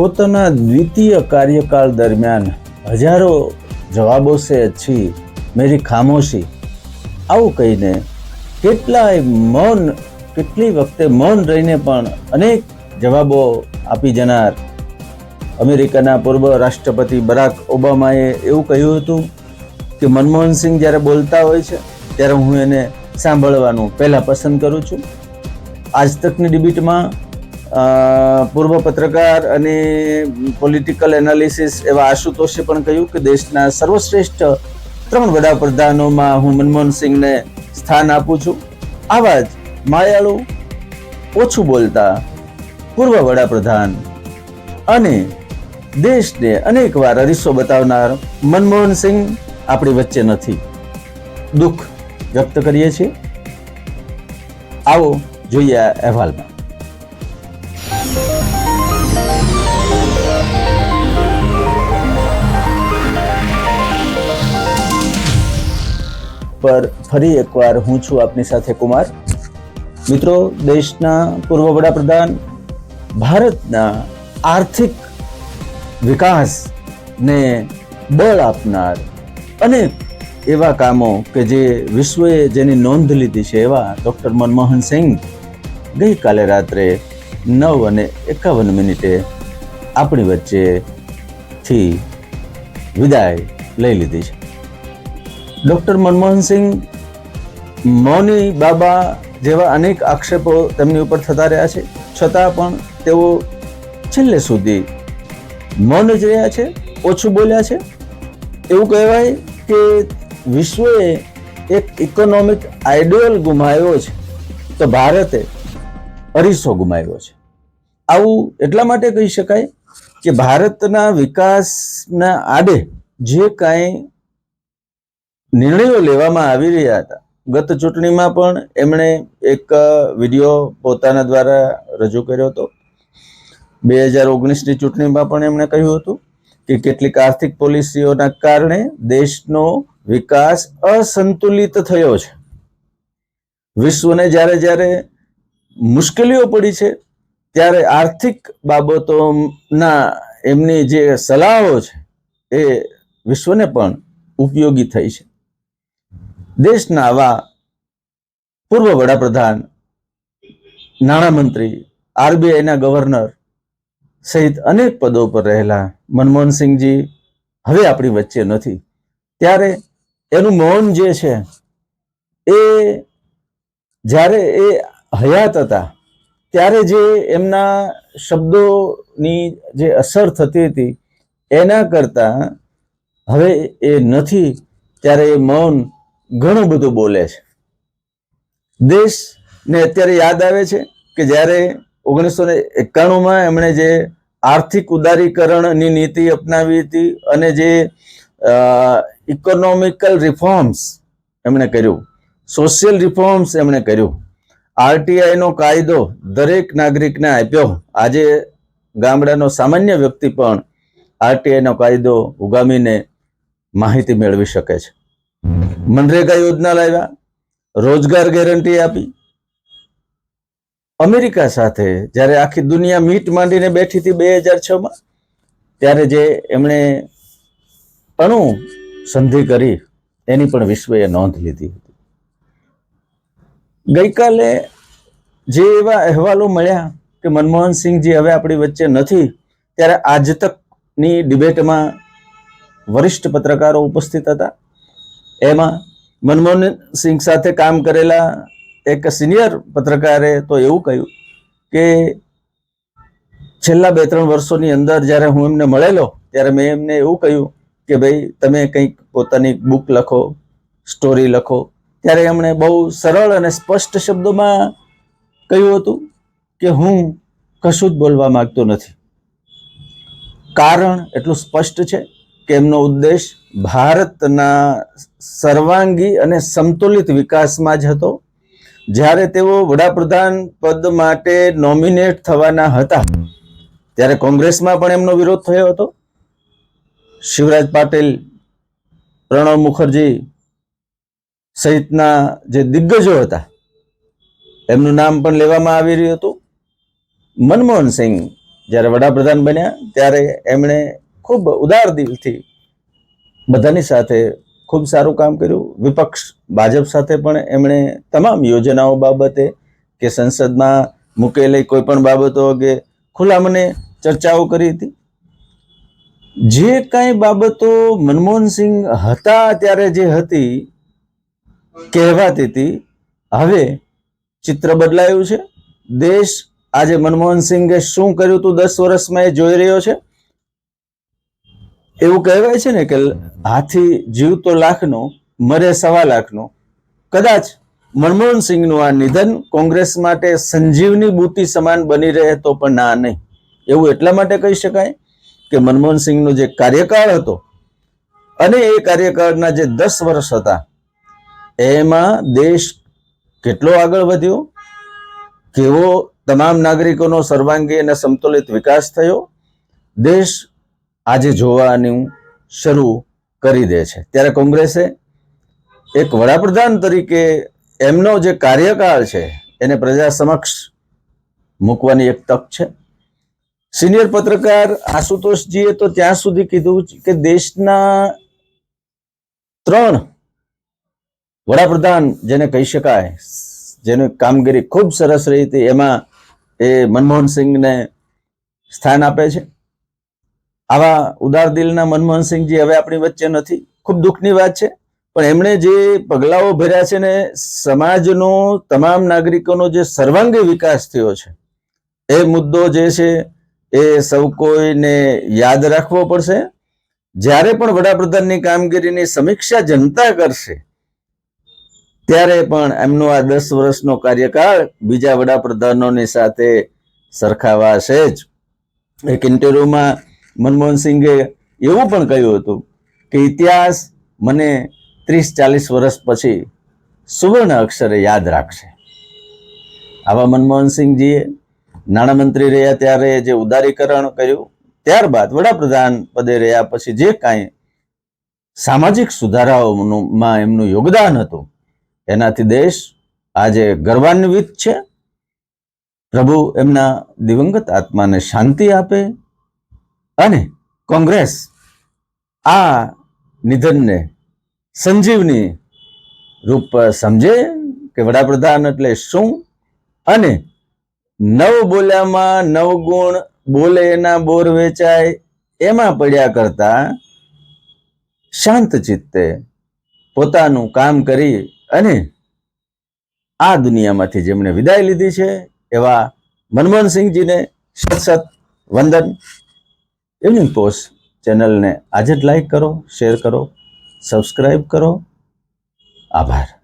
પોતાના દ્વિતીય કાર્યકાળ દરમિયાન હજારો જવાબો સે અચ્છી, મેરી ખામોશી. આવું કહીને કેટલાય મૌન, કેટલી વખતે મૌન રહીને પણ અનેક જવાબો આપી જનાર. અમેરિકાના પૂર્વ રાષ્ટ્રપતિ બરાક ઓબામાએ એવું કહ્યું હતું કે મનમોહન સિંહ જ્યારે બોલતા હોય છે, ત્યારે હું એને સાંભળવાનું પહેલાં પસંદ કરું છું. આજ તકની ડિબેટમાં પૂર્વ પત્રકાર અને પોલિટિકલ એનાલિસિસ એવા આશુતોષે પણ કહ્યું કે દેશના સર્વશ્રેષ્ઠ ત્રણ વડાપ્રધાનોમાં હું મનમોહન સિંહને સ્થાન આપું છું. આવા જ માયાળુ, ઓછું બોલતા પૂર્વ વડાપ્રધાન અને દેશને અનેક વાર અરીસો બતાવનાર મનમોહન સિંહ આપણી વચ્ચે નથી. દુઃખ વ્યક્ત કરીએ છીએ. આવો જોઈએ અહેવાલમાં. પર ફરી એકવાર હું છું આપની સાથે કુમાર. મિત્રો, દેશના પૂર્વ વડાપ્રધાન, ભારતના આર્થિક વિકાસને બળ આપનાર અનેક એવા કામો કે જે વિશ્વએ જેની નોંધ લીધી છે એવા ડૉક્ટર મનમોહન સિંહ ગઈકાલે રાત્રે નવ અને એકાવન મિનિટે આપણી વચ્ચેથી વિદાય લઈ લીધી છે. ડૉક્ટર મનમોહન સિંહ, મૌની બાબા જેવા અનેક આક્ષેપો તેમની ઉપર થતા રહ્યા છે. છતાં પણ તેઓ છેલ્લે સુધી મૌન જ રહ્યા છે, ઓછું બોલ્યા છે. એવું કહેવાય કે વિશ્વએ એક ઇકોનોમિક આઈડિયલ ગુમાવ્યો છે. તો ભારતે અરીસો ગુમાવ્યો છે. આવું એટલા માટે કહી શકાય કે ભારતના વિકાસના આડે જે કાંઈ નિર્ણયો લેવામાં આવી રહ્યા હતા. ગત ચૂંટણીમાં પણ એમણે એક વીડિયો પોતાના દ્વારા રજૂ કર્યો હતો. બે હજાર ઓગણીસની ચૂંટણીમાં પણ એમણે કહ્યું હતું કે કેટલીક આર્થિક પોલિસીઓના કારણે દેશનો વિકાસ અસંતુલિત થયો છે. વિશ્વને જ્યારે જ્યારે મુશ્કેલીઓ પડી છે, ત્યારે આર્થિક બાબતોના એમની જે સલાહો છે, એ વિશ્વને પણ ઉપયોગી થઈ છે. દેશના આવા પૂર્વ વડાપ્રધાન, નાણામંત્રી આરબીઆઈના ગવર્નર સહિત અનેક પદો પર રહેલા મનમોહનસિંહજી હવે આપણી વચ્ચે નથી. ત્યારે એનું મૌન જે છે, એ જ્યારે એ હયાત હતા, ત્યારે જે એમના શબ્દોની જે અસર થતી હતી, એના કરતા હવે એ નથી, ત્યારે એ મૌન ઘણું બધું બોલે છે. દેશને અત્યારે યાદ આવે છે કે જ્યારે ઓગણીસો ને એકાણુંમાં એમણે જે આર્થિક ઉદારીકરણની નીતિ અપનાવી હતી અને જે ઇકોનોમિકલ રિફોર્મ્સ એમણે કર્યું સોશિયલ રિફોર્મ્સ એમણે કર્યું આરટીઆઈનો કાયદો દરેક નાગરિકને આપ્યો. આજે ગામડાનો સામાન્ય વ્યક્તિ પણ આરટીઆઈનો કાયદો ઉગામીને માહિતી મેળવી શકે છે. મનરેગા યોજના લાવ્યા, રોજગાર ગેરંટી આપી. અમેરિકા સાથે જ્યારે આખી દુનિયા મીટ માંડીને બેઠી હતી બે હજાર છમાં ત્યારે જે એમણે અણુ સંધિ કરી, એની પણ વિશ્વએ નોંધ લીધી હતી. ગઈકાલે જે એવા અહેવાલો મળ્યા કે મનમોહન સિંહજી હવે આપણી વચ્ચે નથી, ત્યારે આજ તકની ડિબેટમાં વરિષ્ઠ પત્રકારો ઉપસ્થિત હતા. એમાં મનમોહન સિંહ સાથે કામ કરેલા એક સિનિયર પત્રકારે તો એવું કહ્યું કે છેલ્લા બે ત્રણ વર્ષોની અંદર જ્યારે હું એમને મળેલો, ત્યારે મેં એમને એવું કહ્યું કે ભાઈ, તમે કંઈક પોતાની બુક લખો, સ્ટોરી લખો. ત્યારે એમણે બહુ સરળ અને સ્પષ્ટ શબ્દોમાં કહ્યું હતું કે હું કશું જ બોલવા માગતો નથી. કારણ એટલું સ્પષ્ટ છે કે એમનો ઉદ્દેશ ભારતના સર્વાંગી અને સંતુલિત વિકાસમાં જ હતો. જ્યારે તેઓ વડાપ્રધાન પદ માટે નોમિનેટ થવાના હતા, ત્યારે કોંગ્રેસમાં પણ એમનો વિરોધ થયો હતો. શિવરાજ પાટીલ, પ્રણવ મુખર્જી સહિતના જે દિગ્ગજો હતા, એમનું નામ પણ લેવામાં આવી રહ્યું હતું. મનમોહન સિંહ જ્યારે વડાપ્રધાન બન્યા, ત્યારે એમણે ખૂબ ઉદાર દિલથી બધાની સાથે ખૂબ સારું કામ કર્યું. વિપક્ષ, ભાજપ સાથે પણ એમણે તમામ યોજનાઓ બાબતે કે સંસદમાં મૂકેલી કોઈ પણ બાબતો કે ખુલ્લા મને ચર્ચાઓ કરી હતી. જે કાંઈ બાબતો મનમોહનસિંહ હતા ત્યારે જે હતી, કહેવાતી હતી, હવે ચિત્ર બદલાયું છે. દેશ આજે મનમોહનસિંહે શું કર્યું હતું દસ વર્ષમાં એ જોઈ રહ્યો છે? એવું કહેવાય છે ને કે હાથી જીવતો લાખનો, મરે સવા લાખનો. કદાચ મનમોહન સિંહનું આ નિધન કોંગ્રેસ માટે સંજીવની બુતી સમાન બની રહે તો પણ ના નહીં. એવું એટલા માટે કહી શકાય કે મનમોહન સિંહનો જે કાર્યકાળ હતો અને એ કાર્યકાળના જે દસ વર્ષ હતા, એમાં દેશ કેટલો આગળ વધ્યો? કેવો તમામ નાગરિકોનો સર્વાંગી અને સંતુલિત વિકાસ થયો? દેશ આજે જોવાનું શરૂ કરી દે છે. ત્યારે કોંગ્રેસે એક વડાપ્રધાન તરીકે એમનો જે કાર્યકાળ છે, એને પ્રજા સમક્ષ મૂકવાની એક તક છે. સિનિયર પત્રકાર આશુતોષજીએ તો ત્યાં સુધી કીધું કે દેશના ત્રણ વડાપ્રધાન જેને કહી શકાય, જેની કામગીરી ખૂબ સરસ રહી હતી, એમાં એ મનમોહન સિંહને સ્થાન આપે છે. આવા ઉદાર દિલના મનમોહનસિંહજી હવે આપણી વચ્ચે નથી. ખૂબ દુઃખની વાત છે. પણ એમણે જે પગલાઓ ભર્યા છે ને સમાજનો, તમામ નાગરિકોનો જે સર્વાંગી વિકાસ થયો છે, એ મુદ્દો જે છે, એ સૌ કોઈને યાદ રાખવો પડશે. જ્યારે પણ વડાપ્રધાનની કામગીરીની સમીક્ષા જનતા કરશે, ત્યારે પણ એમનો આ દસ વર્ષનો કાર્યકાળ બીજા વડાપ્રધાનોની સાથે સરખાવાશે જ. એક ઇન્ટરવ્યુમાં મનમોહનસિંહે એવું પણ કહ્યું હતું કે ઇતિહાસ મને ત્રીસ ચાલીસ વર્ષ પછી સુવર્ણ અક્ષરે યાદ રાખશે. આવા મનમોહનસિંહજીએ નાણામંત્રી રહ્યા ત્યારે જે ઉદારીકરણ કર્યું, ત્યારબાદ વડાપ્રધાન પદે રહ્યા પછી જે કાંઈ સામાજિક સુધારાઓનું એમનું યોગદાન હતું, એનાથી દેશ આજે ગર્વાન્વિત છે. પ્રભુ એમના દિવંગત આત્માને શાંતિ આપે અને કોંગ્રેસ આ નિધનને સંજીવની રૂપ સમજે કે વડાપ્રધાન એટલે શું? અને નવ બોલ્યામાં નવ ગુણ બોલે એના બોર વેચાય એમાં પડ્યા કરતા શાંત ચિત્તે પોતાનું કામ કરી અને આ દુનિયામાંથી જેમણે વિદાય લીધી છે એવા મનમોહનસિંહજીને સત સત વંદન. ઇવનિંગ પોસ્ટ ચેનલને આજે જ લાઈક કરો શેર કરો સબસ્ક્રાઈબ કરો. આભાર.